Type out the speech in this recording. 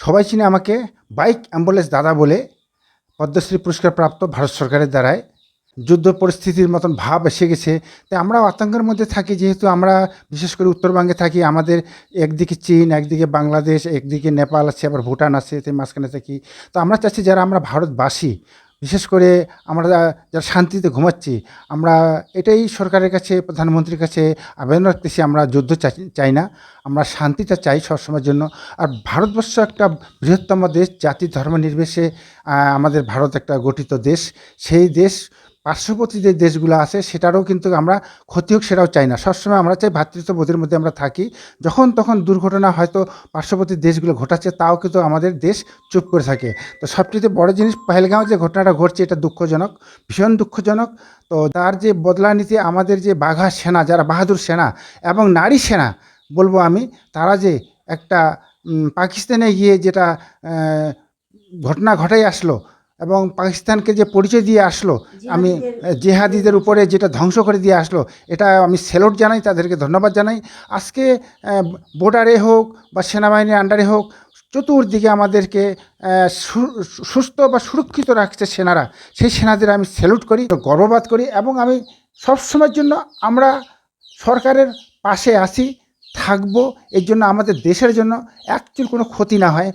সবাই চিনে আমাকে বাইক অ্যাম্বুলেন্স দাদা বলে পদ্মশ্রী পুরস্কার প্রাপ্ত ভারত সরকারের দ্বারায়। যুদ্ধ পরিস্থিতির মতন ভাব এসে গেছে। তাই আমরাও আতঙ্কের মধ্যে থাকি, যেহেতু আমরা বিশেষ করে উত্তরবঙ্গে থাকি, আমাদের একদিকে চীন, একদিকে বাংলাদেশ, একদিকে নেপাল আছে, আবার ভুটান আছে তাই মাঝখানে থাকি। তো আমরা চাচ্ছি যারা আমরা ভারতবাসী বিশেষ করে আমরা যারা শান্তিতে ঘুমাচ্ছি, আমরা এটাই সরকারের কাছে, প্রধানমন্ত্রীর কাছে আবেদন রাখতেছি, আমরা যুদ্ধ চাই- না। আমরা শান্তিটা চাই সবসময়ের জন্য। আর ভারতবর্ষ একটা বৃহত্তম দেশ, জাতি ধর্ম নির্বিশেষে আমাদের ভারত একটা গঠিত দেশ। সেই দেশ পার্শ্ববর্তী যে দেশগুলো আছে, সেটারও কিন্তু আমরা ক্ষতি হোক সেটাও চাই না। সবসময় আমরা চাই ভ্রাতৃত্ববোধের মধ্যে আমরা থাকি। যখন তখন দুর্ঘটনা হয়তো পার্শ্ববর্তী দেশগুলো ঘটাচ্ছে, তাও কিন্তু আমাদের দেশ চুপ করে থাকে। তো সবচেয়ে বড় জিনিস, পহেলগাঁও যে ঘটনাটা ঘটছে, এটা দুঃখজনক, ভীষণ দুঃখজনক। তো তার যে বদলা নিতে, আমাদের যে বাঘা সেনা, যারা বাহাদুর সেনা এবং নারী সেনা বলব আমি, তারা যে একটা পাকিস্তানে গিয়ে যেটা ঘটনা ঘটাই আসলো এবং পাকিস্তানকে যে পরিচয় দিয়ে আসলো আমি জেহাদিদের উপরে যেটা ধ্বংস করে দিয়ে আসলো এটা আমি স্যালুট জানাই তাদেরকে ধন্যবাদ জানাই। আজকে বর্ডারে হোক বা সেনাবাহিনীর আন্ডারে হোক চতুর্দিকে আমাদেরকে সুস্থ বা সুরক্ষিত রাখছে সেনারা। সেই সেনাদের আমি স্যালুট করি গর্ববাদ করি এবং আমি সবসময়ের জন্য আমরা সরকারের পাশে আসি থাকব এর জন্য আমাদের দেশের জন্য অ্যাকচুয়াল কোনো ক্ষতি না হয়।